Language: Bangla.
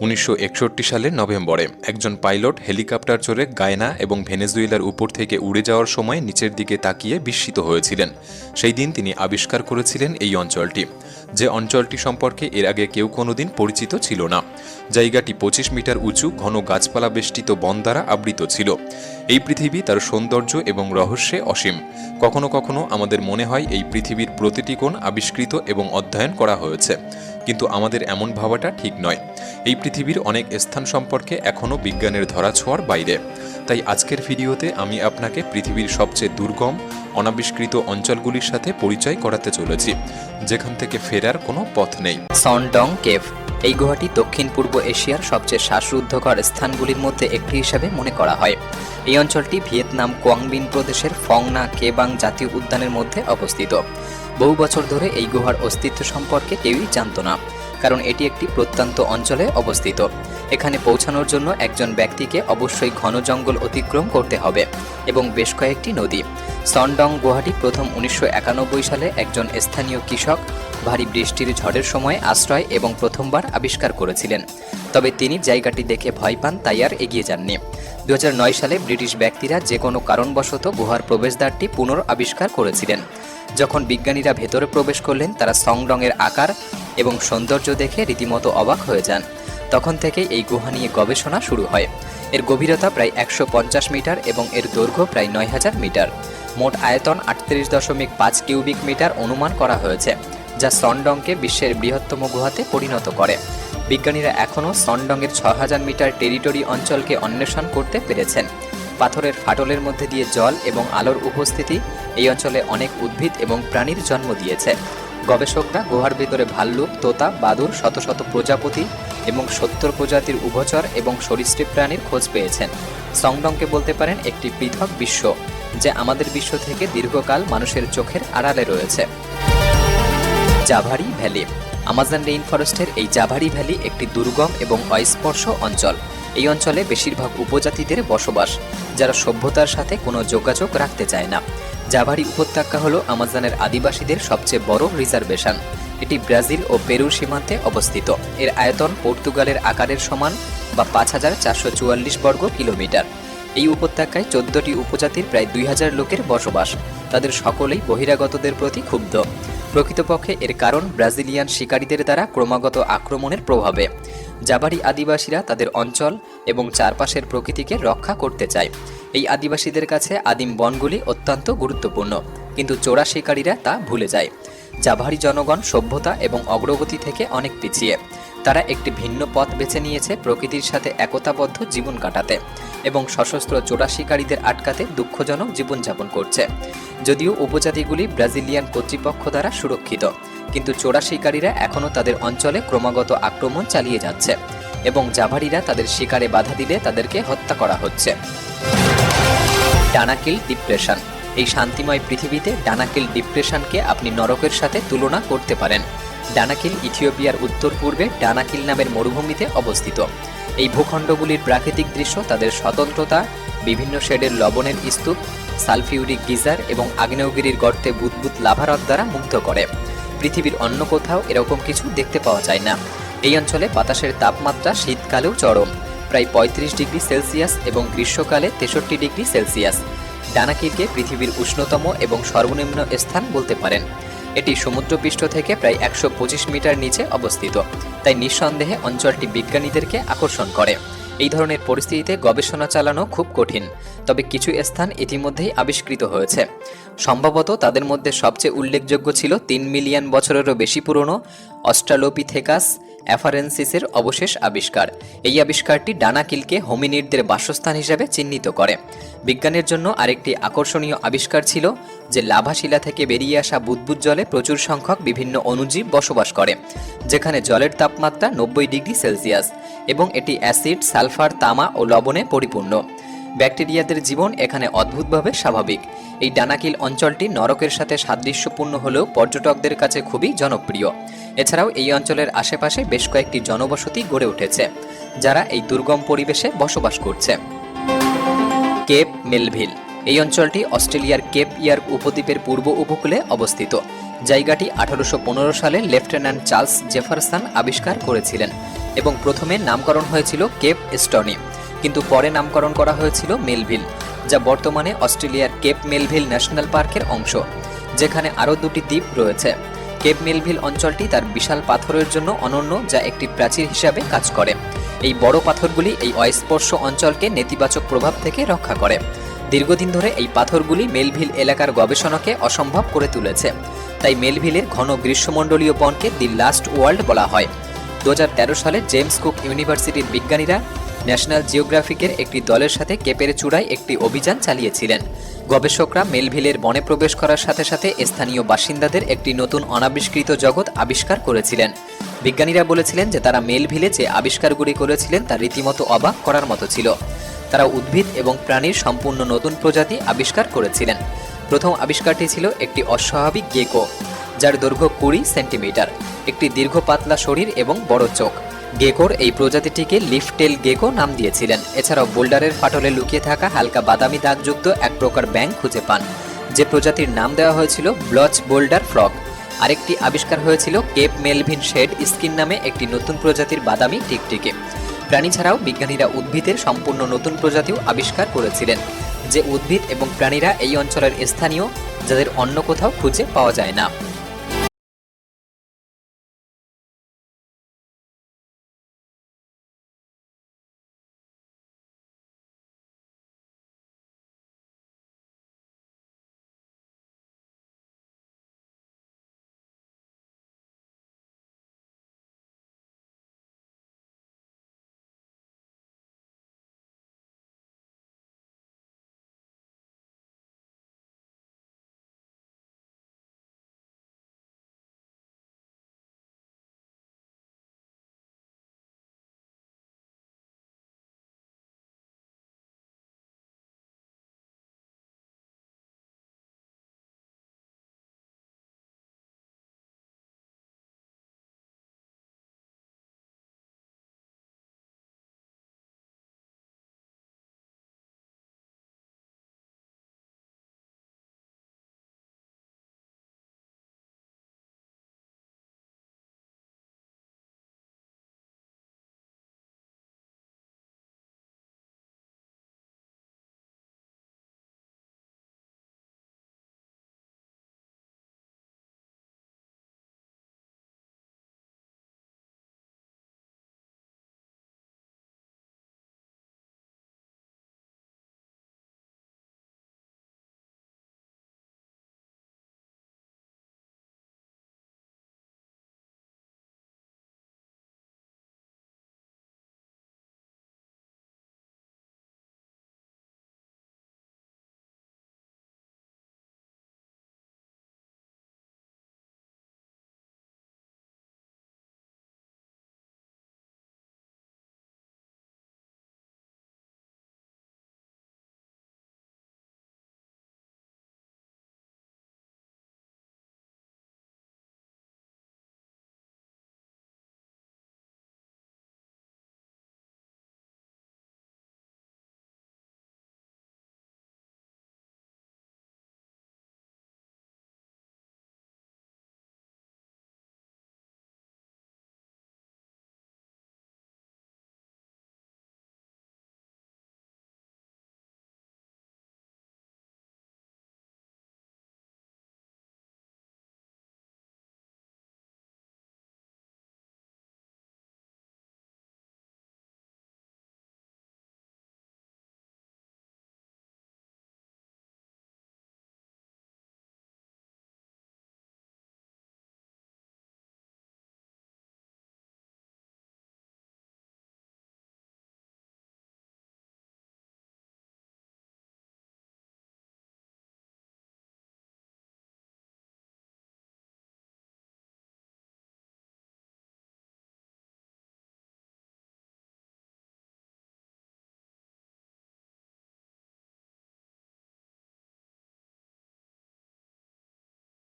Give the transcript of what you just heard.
উনিশশো একষট্টি সালের নভেম্বরে একজন পাইলট হেলিকপ্টার চড়ে গায়না এবং ভেনেজুয়েলার উপর থেকে উড়ে যাওয়ার সময় নিচের দিকে তাকিয়ে বিস্মিত হয়েছিলেন। সেই দিন তিনি আবিষ্কার করেছিলেন এই অঞ্চলটি। যে অঞ্চলটি সম্পর্কে এর আগে কেউ কোনোদিন পরিচিত ছিল না। জায়গাটি পঁচিশ মিটার উঁচু, ঘন গাছপালা বেষ্টিত বন দ্বারা আবৃত ছিল। এই পৃথিবী তার সৌন্দর্য এবং রহস্যে অসীম। কখনো কখনো আমাদের মনে হয় এই পৃথিবীর প্রতিটি কোণ আবিষ্কৃত এবং অধ্যয়ন করা হয়েছে। কিন্তু আমাদের এমন ভাবাটা ঠিক নয়। এই পৃথিবীর অনেক স্থান সম্পর্কে এখনও বিজ্ঞানের ধরাছোঁয়ার বাইরে। তাই আজকের ভিডিওতে আমি আপনাকে পৃথিবীর সবচেয়ে দুর্গম, অনাবিষ্কৃত অঞ্চলগুলির সাথে পরিচয় করাতে চলেছি। যেখান থেকে ফেরার কোনো পথ নেই। সনডং কেভ, এই গুহাটি দক্ষিণ পূর্ব এশিয়ার সবচেয়ে শ্বাসরুদ্ধকর স্থানগুলির মধ্যে একটি হিসাবে মনে করা হয়। এই অঞ্চলটি ভিয়েতনাম কোয়াংবিন প্রদেশের ফংনা কেবাং জাতীয় উদ্যানের মধ্যে অবস্থিত। বহু বছর ধরে এই গুহার অস্তিত্ব সম্পর্কে কেউই জানত না, কারণ এটি একটি প্রত্যন্ত অঞ্চলে অবস্থিত। এখানে পৌঁছানোর জন্য একজন ব্যক্তিকে অবশ্যই ঘন জঙ্গল অতিক্রম করতে হবে এবং বেশ কয়েকটি নদী। সনডং গুহাটি প্রথম উনিশশো একানব্বই সালে একজন স্থানীয় কৃষক ভারী বৃষ্টির ঝড়ের সময় আশ্রয় এবং প্রথমবার আবিষ্কার করেছিলেন। তবে তিনি জায়গাটি দেখে ভয় পান, তাই আর এগিয়ে যাননি। দু হাজার নয় সালে ব্রিটিশ ব্যক্তিরা যে কোনো কারণবশত গুহার প্রবেশদ্বারটি পুনর আবিষ্কার করেছিলেন। যখন বিজ্ঞানীরা ভেতরে প্রবেশ করলেন, তারা সংরঙের আকার এবং সৌন্দর্য দেখে রীতিমতো অবাক হয়ে যান। তখন থেকেই এই গুহা নিয়ে গবেষণা শুরু হয়। এর গভীরতা প্রায় একশো পঞ্চাশ মিটার এবং এর দৈর্ঘ্য প্রায় নয় হাজার মিটার। মোট আয়তন আটত্রিশ দশমিক পাঁচ কিউবিক মিটার অনুমান করা হয়েছে। যা সনডংকে বিশ্বের বৃহত্তম গুহাতে পরিণত করে। বিজ্ঞানীরা এখনও সনডংয়ের ছ হাজার মিটার টেরিটরি অঞ্চলকে অন্বেষণ করতে পেরেছেন। পাথরের ফাটলের মধ্যে দিয়ে জল এবং আলোর উপস্থিতি এই অঞ্চলে অনেক উদ্ভিদ এবং প্রাণীর জন্ম দিয়েছে। গবেষকরা গুহার ভেতরে ভাল্লুক, তোতা, বাদুর, শত শত প্রজাপতি এবং সত্তর প্রজাতির উভচর এবং সরীসৃপ প্রাণীর খোঁজ পেয়েছেন। সংডংকে বলতে পারেন একটি পৃথক বিশ্ব, যা আমাদের বিশ্ব থেকে দীর্ঘকাল মানুষের চোখের আড়ালে রয়েছে। জাভারি ভ্যালি। আমাজন রেইন ফরেস্টের এই জাভারি ভ্যালি একটি দুর্গম এবং অস্পর্শ অঞ্চল। এই অঞ্চলে বেশিরভাগ উপজাতিদের বসবাস, যারা সভ্যতার সাথে কোনো যোগাযোগ রাখতে চায় না। জাভারি উপত্যকা হল আমাজনের আদিবাসীদের সবচেয়ে বড় রিজার্ভেশন। এটি ব্রাজিল ও পেরুর সীমান্তে অবস্থিত। এর আয়তন পর্তুগালের আকারের সমান বা পাঁচ হাজার চারশো চুয়াল্লিশ বর্গ কিলোমিটার। এই উপত্যকায় চোদ্দটি উপজাতির প্রায় দুই হাজার লোকের বসবাস। তাদের সকলেই বহিরাগতদের প্রতি ক্ষুব্ধ। প্রকৃতপক্ষে এর কারণ ব্রাজিলিয়ান শিকারীদের দ্বারা ক্রমাগত আক্রমণের প্রভাবে। জাবারি আদিবাসীরা তাদের অঞ্চল এবং চারপাশের প্রকৃতিকে রক্ষা করতে চায়। এই আদিবাসীদের কাছে আদিম বনগুলি অত্যন্ত গুরুত্বপূর্ণ, কিন্তু চোরা শিকারীরা তা ভুলে যায়। জাভারি জনগণ সভ্যতা এবং অগ্রগতি থেকে অনেক পিছিয়ে। তারা একটি ভিন্ন পথ বেছে নিয়েছে প্রকৃতির সাথে একতাবদ্ধ জীবন কাটাতে। এবং সশস্ত্র চোরা শিকারীদের আটকাতে দুঃখজনক জীবনযাপন করছে। যদিও উপজাতিগুলি ব্রাজিলিয়ান কর্তৃপক্ষ দ্বারা সুরক্ষিত, কিন্তু চোরা শিকারীরা এখনও তাদের অঞ্চলে ক্রমাগত আক্রমণ চালিয়ে যাচ্ছে এবং জাভারিরা তাদের শিকারে বাধা দিলে তাদেরকে হত্যা করা হচ্ছে। Danakil Depression. এই শান্তিময় পৃথিবীতে ডানাকিল ডিপ্রেশনকে আপনি নরকের সাথে তুলনা করতে পারেন। ডানাকিল ইথিওপিয়ার উত্তর পূর্বে ডানাকিল নামের মরুভূমিতে অবস্থিত। এই ভূখণ্ডগুলির প্রাকৃতিক দৃশ্য, তাদের স্বতন্ত্রতা, বিভিন্ন শেডের লবণের স্তূপ, সালফিউরিক গিজার এবং আগ্নেয়গিরির গর্তে বুদবুদ লাভারত দ্বারা মুগ্ধ করে। পৃথিবীর অন্য কোথাও এরকম কিছু দেখতে পাওয়া যায় না। এই অঞ্চলে বাতাসের তাপমাত্রা শীতকালেও চরম, প্রায় পঁয়ত্রিশ ডিগ্রি সেলসিয়াস এবং গ্রীষ্মকালে তেষট্টি ডিগ্রি সেলসিয়াস। ডানাকিলকে পৃথিবীর উষ্ণতম এবং সর্বনিম্ন স্থান বলতে পারেন। এটি সমুদ্রপৃষ্ঠ থেকে প্রায় একশো পঁচিশ মিটার নিচে অবস্থিত। তাই নিঃসন্দেহে অঞ্চলটি বিজ্ঞানীদেরকে আকর্ষণ করে। এই ধরনের পরিস্থিতিতে গবেষণা চালানো খুব কঠিন, তবে কিছু স্থান ইতিমধ্যেই আবিষ্কৃত হয়েছে। সম্ভবত তাদের মধ্যে সবচেয়ে উল্লেখযোগ্য ছিল তিন মিলিয়ন বছরেরও বেশি পুরনো অস্ট্রালোপিথেকাস অ্যাফারেন্সিসের অবশেষ আবিষ্কার। এই আবিষ্কারটি ডানাকিলকে হোমিনিডদের বাসস্থান হিসেবে চিহ্নিত করে। বিজ্ঞানের জন্য আরেকটি আকর্ষণীয় আবিষ্কার ছিল যে লাভাশিলা থেকে বেরিয়ে আসা বুদবুদ জলে প্রচুর সংখ্যক বিভিন্ন অণুজীব বসবাস করে, যেখানে জলের তাপমাত্রা নব্বই ডিগ্রি সেলসিয়াস এবং এটি অ্যাসিড, সালফার, তামা ও লবণে পরিপূর্ণ। ব্যাকটেরিয়াদের জীবন এখানে অদ্ভুতভাবে স্বাভাবিক। এই ডানাকিল অঞ্চলটি নরকের সাথে সাদৃশ্যপূর্ণ হলেও পর্যটকদের কাছে খুবই জনপ্রিয়। এছাড়াও এই অঞ্চলের আশেপাশে বেশ কয়েকটি জনবসতি গড়ে উঠেছে, যারা এই দুর্গম পরিবেশে বসবাস করছে। Cape Melville. এই অঞ্চলটি অস্ট্রেলিয়ার কেপ ইয়ার উপদ্বীপের পূর্ব উপকূলে অবস্থিত। জায়গাটি আঠারোশো পনেরো সালে লেফটেন্যান্ট চার্লস জেফারসন আবিষ্কার করেছিলেন এবং প্রথমে নামকরণ হয়েছিল কেপ স্টনি। কিন্তু পরে নামকরণ করা হয়েছিল মেলভিল, যা বর্তমানে অস্ট্রেলিয়ার কেপ মেলভিল ন্যাশনাল পার্কের অংশ, যেখানে আরও দুটি দ্বীপ রয়েছে। কেপ মেলভিল অঞ্চলটি তার বিশাল পাথরের জন্য অনন্য, যা একটি প্রাচীর হিসাবে কাজ করে। এই বড় পাথরগুলি এই অস্পর্শ অঞ্চলকে নেতিবাচক প্রভাব থেকে রক্ষা করে। দীর্ঘদিন ধরে এই পাথরগুলি মেলভিল এলাকার গবেষণাকে অসম্ভব করে তুলেছে। তাই মেলভিলের ঘন গ্রীষ্মমণ্ডলীয় বনকে দি লাস্ট ওয়ার্ল্ড বলা হয়। দু হাজার তেরো সালে জেমস কুক ইউনিভার্সিটির বিজ্ঞানীরা ন্যাশনাল জিওগ্রাফিকের একটি দলের সাথে কেপের চূড়ায় একটি অভিযান চালিয়েছিলেন। গবেষকরা মেলভিলের বনে প্রবেশ করার সাথে সাথে স্থানীয় বাসিন্দাদের একটি নতুন অনাবিষ্কৃত জগৎ আবিষ্কার করেছিলেন। বিজ্ঞানীরা বলেছিলেন যে তারা মেলভিলে যে আবিষ্কারগুলি করেছিলেন তা রীতিমতো অবাক করার মতো ছিল। তারা উদ্ভিদ এবং প্রাণীর সম্পূর্ণ নতুন প্রজাতি আবিষ্কার করেছিলেন। প্রথম আবিষ্কারটি ছিল একটি অস্বাভাবিক গেকো, যার দৈর্ঘ্য কুড়ি সেন্টিমিটার, একটি দীর্ঘ পাতলা শরীর এবং বড় চোখ। গেকোর এই প্রজাতিটিকে লিফটেল গেকো নাম দিয়েছিলেন। এছাড়াও বোল্ডারের ফাটলে লুকিয়ে থাকা হালকা বাদামি দাগযুক্ত এক প্রকার ব্যাঙ খুঁজে পান। যে প্রজাতির নাম দেওয়া হয়েছিল ব্লচ বোল্ডার ফ্রগ আরেকটি আবিষ্কার হয়েছিল কেপ মেলভিন শেড স্কিন নামে একটি নতুন প্রজাতির বাদামি টিকটিকে। প্রাণী ছাড়াও বিজ্ঞানীরা উদ্ভিদের সম্পূর্ণ নতুন প্রজাতিও আবিষ্কার করেছিলেন। যে উদ্ভিদ এবং প্রাণীরা এই অঞ্চলের স্থানীয়, যাদের অন্য কোথাও খুঁজে পাওয়া যায় না।